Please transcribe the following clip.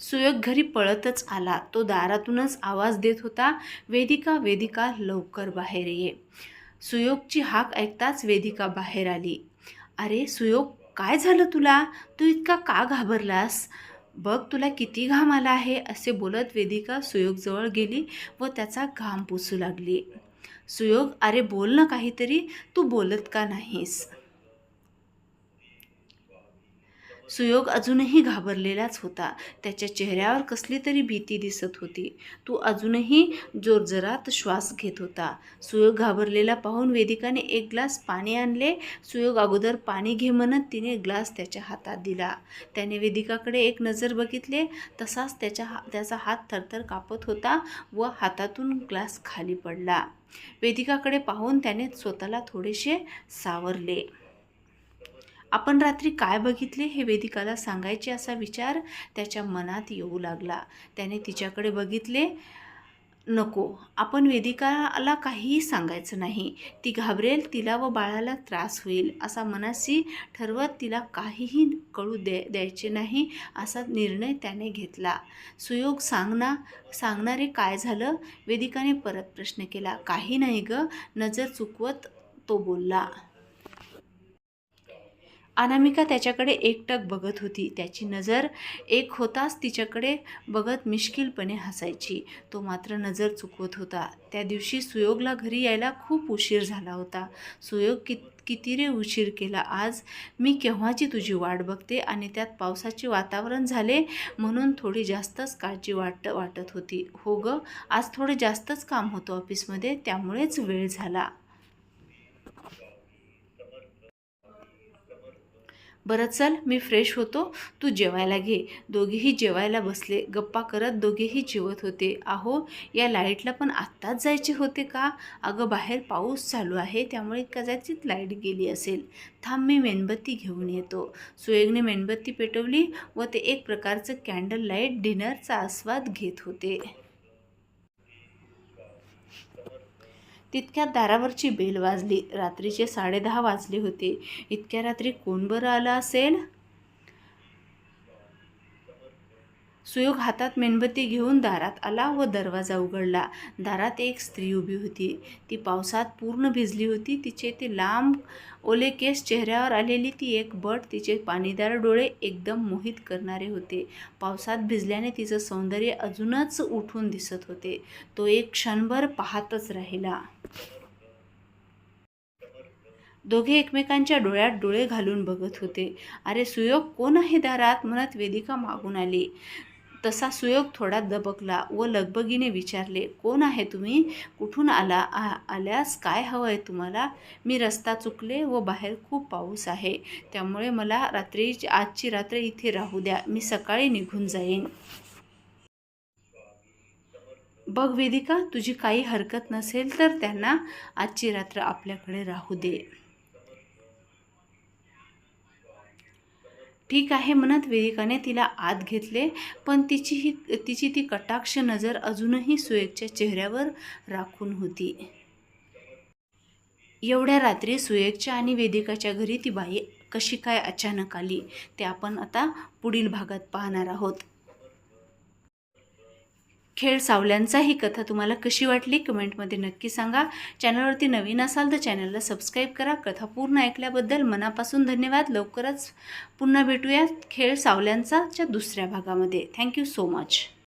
सुयोग घरी पळतच आला. तो दारातूनच आवाज देत होता वेदिका वेदिका लवकर बाहेर ये. सुयोगची हाक ऐकताच वेदिका बाहेर आली. अरे सुयोग काय झालं तुला? तू इतका का घाबरलास? बघ तुला किती घाम आला आहे असे बोलत वेदिका सुयोगजवळ गेली व त्याचा घाम पुसू लागली. सुयोग अरे बोल ना काहीतरी. तू बोलत का नाहीस? सुयोग अजूनही घाबरलेलाच होता. त्याच्या चेहऱ्यावर कसली तरी भीती दिसत होती. तो अजूनही जोरजरात श्वास घेत होता. सुयोग घाबरलेला पाहून वेदिकाने एक ग्लास पाणी आणले. सुयोग अगोदर पाणी घे म्हणत तिने ग्लास त्याच्या हातात दिला. त्याने वेदिकाकडे एक नजर बघितले. तसाच त्याच्या हा त्याचा हात थरथर कापत होता व हातातून ग्लास खाली पडला. वेदिकाकडे पाहून त्याने स्वतःला थोडेसे सावरले. आपण रात्री काय बघितले हे वेदिकाला सांगायचे असा विचार त्याच्या मनात येऊ लागला. त्याने तिच्याकडे बघितले नको आपण वेदिकाला काहीही सांगायचं नाही. ती घाबरेल तिला व बाळाला त्रास होईल. असा मनाशी ठरवत तिला काहीही कळू दे द्यायचे नाही असा निर्णय त्याने घेतला. सुयोग सांगना सांगणारे काय झालं? वेदिकाने परत प्रश्न केला. काही नाही ग. नजर चुकवत तो बोलला. अनामिका त्याच्याकडे एकटक बघत होती. त्याची नजर एक होताच तिच्याकडे बघत मिश्किलपणे हसायची. तो मात्र नजर चुकवत होता. त्या दिवशी सुयोगला घरी यायला खूप उशीर झाला होता. सुयोग कित किती रे उशीर केला. आज मी केव्हाची तुझी वाट बघते? आणि त्यात पावसाचे वातावरण झाले म्हणून थोडी जास्तच काळजी वाट वाटत होती. हो गं आज थोडं जास्तच काम होतं ऑफिसमध्ये त्यामुळेच वेळ झाला. बरं चल मी फ्रेश होतो. तू जेवायला घे. दोघेही जेवायला बसले. गप्पा करत दोघेही जेवत होते. अहो या लाईटला पण आत्ताच जायचे होते का? अगं बाहेर पाऊस चालू आहे त्यामुळे कदाचित लाइट गेली असेल. थांब मी मेणबत्ती घेऊन येतो. सुयगने मेणबत्ती पेटवली व ते एक प्रकारचं कॅन्डल लाइट डिनरचा आस्वाद घेत होते. तितक्यात दारावरची बेल वाजली. रात्रीचे साडेदहा वाजले होते. इतक्या रात्री कोण बरं आलं असेल? सुयोग हातात मेणबत्ती घेऊन दारात आला व दरवाजा उघडला. दारात एक स्त्री उभी होती. ती पावसात पूर्ण भिजली होती. तिचे ते लांब ओले केस चेहऱ्यावर आलेली ती एक बट तिचे पाणीदार डोळे एकदम मोहित करणारे होते. पावसात भिजल्याने तिचं सौंदर्य अजूनच उठून दिसत होते. तो एक क्षणभर पाहतच राहिला. दोघे एकमेकांच्या डोळ्यात डोळे घालून बघत होते. अरे सुयोग कोण आहे दारात? म्हणत वेदिका मागून आली. तसा सुयोग थोडा दबकला व लगबगीने विचारले कोण आहे तुम्ही? कुठून आला? आ आल्यास काय हवं आहे तुम्हाला? मी रस्ता चुकले व बाहेर खूप पाऊस आहे. त्यामुळे मला रात्री आजची रात्र इथे राहू द्या. मी सकाळी निघून जाईन. बघ वेदिका तुझी काही हरकत नसेल तर त्यांना आजची रात्र आपल्याकडे राहू दे. ठीक आहे म्हणत वेदिकाने तिला आत घेतले पण तिची ही तिची ती कटाक्ष नजर अजूनही सुएकच्या चेहऱ्यावर राखून होती. एवढ्या रात्री सुएकच्या आणि वेदिकाच्या घरी ती बाई कशी काय अचानक आली ते आपण आता पुढील भागात पाहणार आहोत. खेळ सावल्यांचा ही कथा तुम्हाला कशी वाटली कमेंटमध्ये नक्की सांगा. चॅनलवरती नवीन असाल तर चॅनलला सबस्क्राईब करा. कथा पूर्ण ऐकल्याबद्दल मनापासून धन्यवाद. लवकरच पुन्हा भेटूया खेळ सावल्यांचाच्या दुसऱ्या भागामध्ये. Thank you so much.